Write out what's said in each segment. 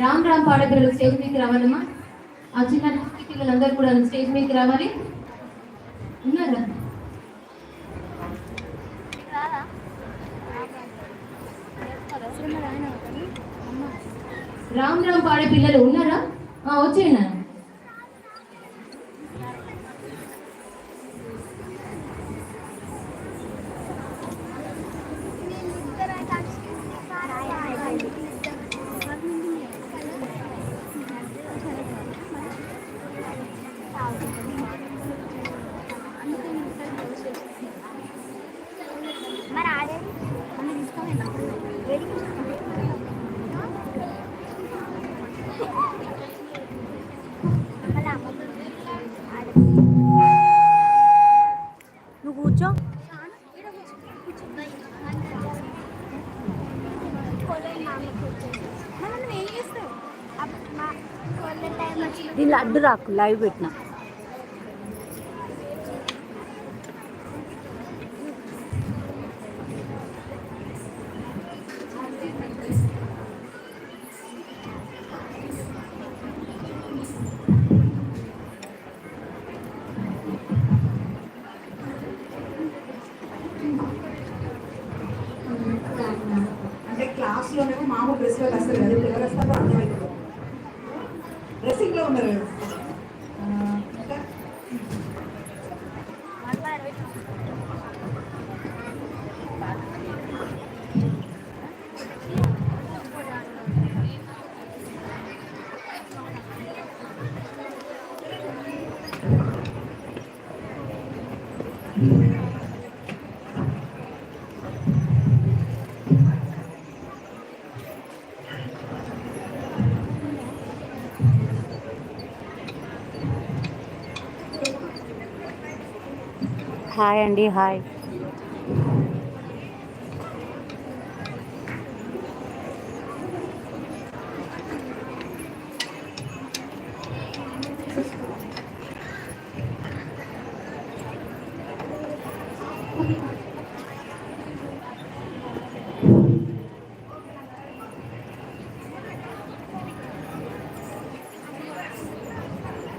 Ram Ram పాడగలు stage మీదకి రావాలమ్మా. ఆ చిన్న పిల్లలందరూ కూడా స్టేజ్ మీదకి రావాలి. ఉన్నారా? రామ్ రామ్ పాడే పిల్లలు ఉన్నారా? వచ్చేనా राख लाइव भेटना క్లాస్లోనేమో మామూలు డ్రెస్లో వస్తారు కదా పిల్లలు వస్తారు డ్రెస్సింగ్లో ఉన్నారు హాయ్ అండి హాయ్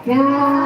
Yeah.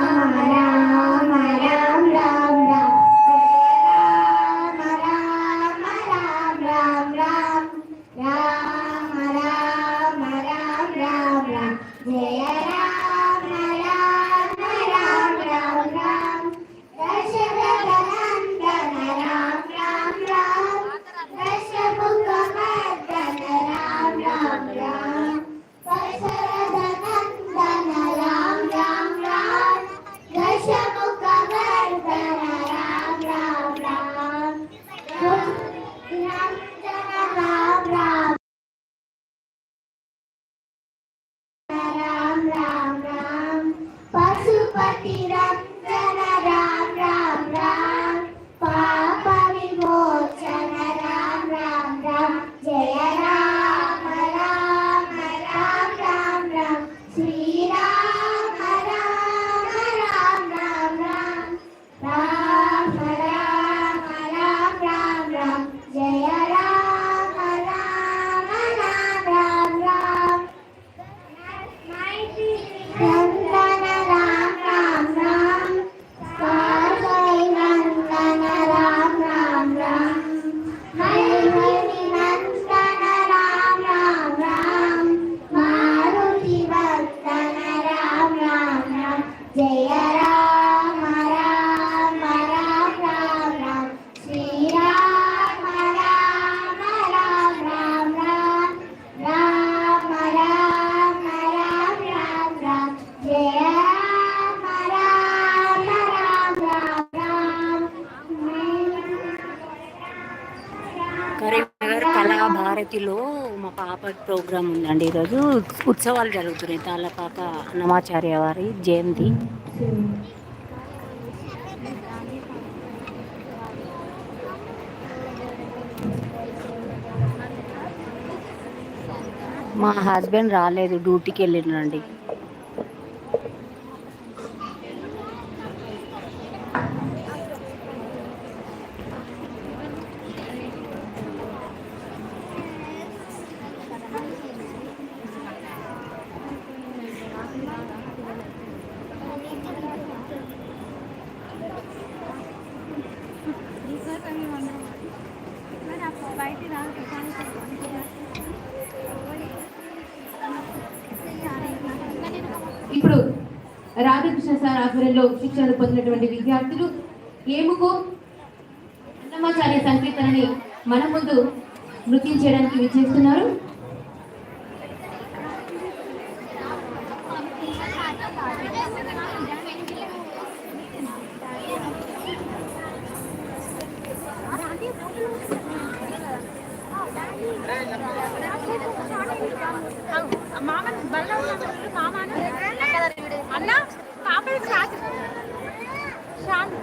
నగర్ కళాభారతిలో మా పాప ప్రోగ్రామ్ ఉందండి. ఈరోజు ఉత్సవాలు జరుగుతున్నాయి. తాళ్ళపాక అన్నమాచార్య వారి జయంతి. మా హస్బెండ్ రాలేదు డ్యూటీకి వెళ్ళిండండి. ఇప్పుడు రాధాకృష్ణ సార్ ఆధ్వర్యంలో శిక్షణ పొందినటువంటి విద్యార్థులు ఏముకో అన్నమాచార్య సంకీర్తనని మన ముందు నృత్యం చేయడానికి విచ్చేస్తున్నారు. అన్న పాప శాంత్ శాంత్